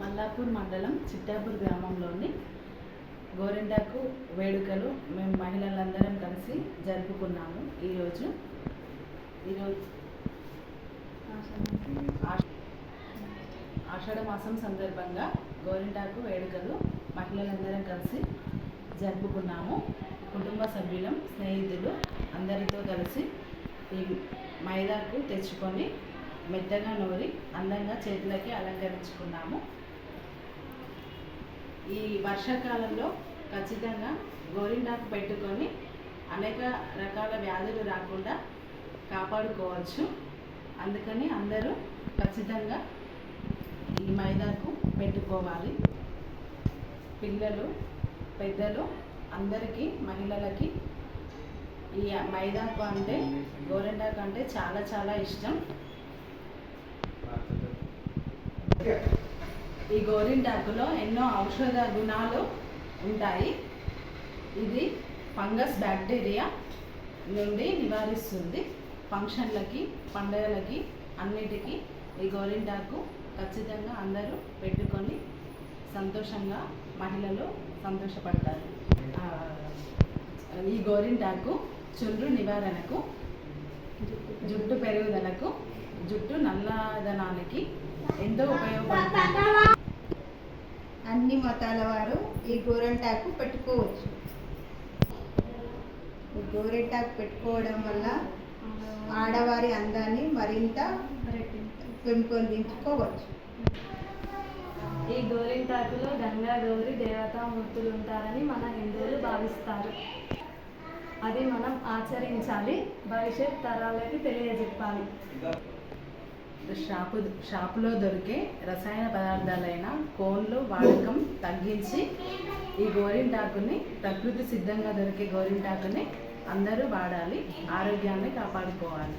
మల్లాపూర్ మండలం చిట్టాపూర్ గ్రామంలోని గోరింటాకు వేడుకలు మేము మహిళలందరం కలిసి జరుపుకున్నాము ఈరోజు. ఈరోజు ఆషాఢ మాసం సందర్భంగా గోరింటాకు వేడుకలు మహిళలందరం కలిసి జరుపుకున్నాము. కుటుంబ సభ్యులం స్నేహితులు అందరితో కలిసి ఈ మైదాకు తెచ్చుకొని మెత్తగా నూరి అందంగా చేతులకి అలంకరించుకున్నాము. ఈ వర్షాకాలంలో ఖచ్చితంగా గోరింటాకు పెట్టుకొని అనేక రకాల వ్యాధులు రాకుండా కాపాడుకోవచ్చు. అందుకని అందరూ ఖచ్చితంగా ఈ మైదాకు పెట్టుకోవాలి. పిల్లలు పెద్దలు అందరికీ మహిళలకి ఈ మైదాకు అంటే గోరింటాకు అంటే చాలా చాలా ఇష్టం. ఈ గోరింటాకులో ఎన్నో ఔషధ గుణాలు ఉంటాయి. ఇది ఫంగస్ బ్యాక్టీరియా నుండి నివారిస్తుంది. ఫంక్షన్లకి పండుగలకి అన్నిటికీ ఈ గోరింటాకు ఖచ్చితంగా అందరూ పెట్టుకొని సంతోషంగా మహిళలు సంతోషపడతారు. ఈ గోరింటాకు చుండ్రు నివారణకు జుట్టు పెరుగుదలకు జుట్టు నల్లదనానికి ఎంతో ఉపయోగపడుతుంది. అన్ని మతాల వారు ఈ గోరంటాకు పెట్టుకోవచ్చు. ఈ పెట్టుకోవడం వల్ల ఆడవారి అందాన్ని మరింత పెంపొందించుకోవచ్చు. ఈ గోరింటాకులో గంగా గౌరి దేవతామూర్తులు ఉంటారని మన హిందువులు భావిస్తారు. అది మనం ఆచరించాలి భవిష్యత్ తరాలకి తెలియజెప్పాలి. షాపు షాపులో దొరికే రసాయన పదార్థాలైన కోన్లు వాడకం తగ్గించి ఈ గోరింటాకుని ప్రకృతి సిద్ధంగా దొరికే గోరింటాకుని అందరూ వాడాలి ఆరోగ్యాన్ని కాపాడుకోవాలి.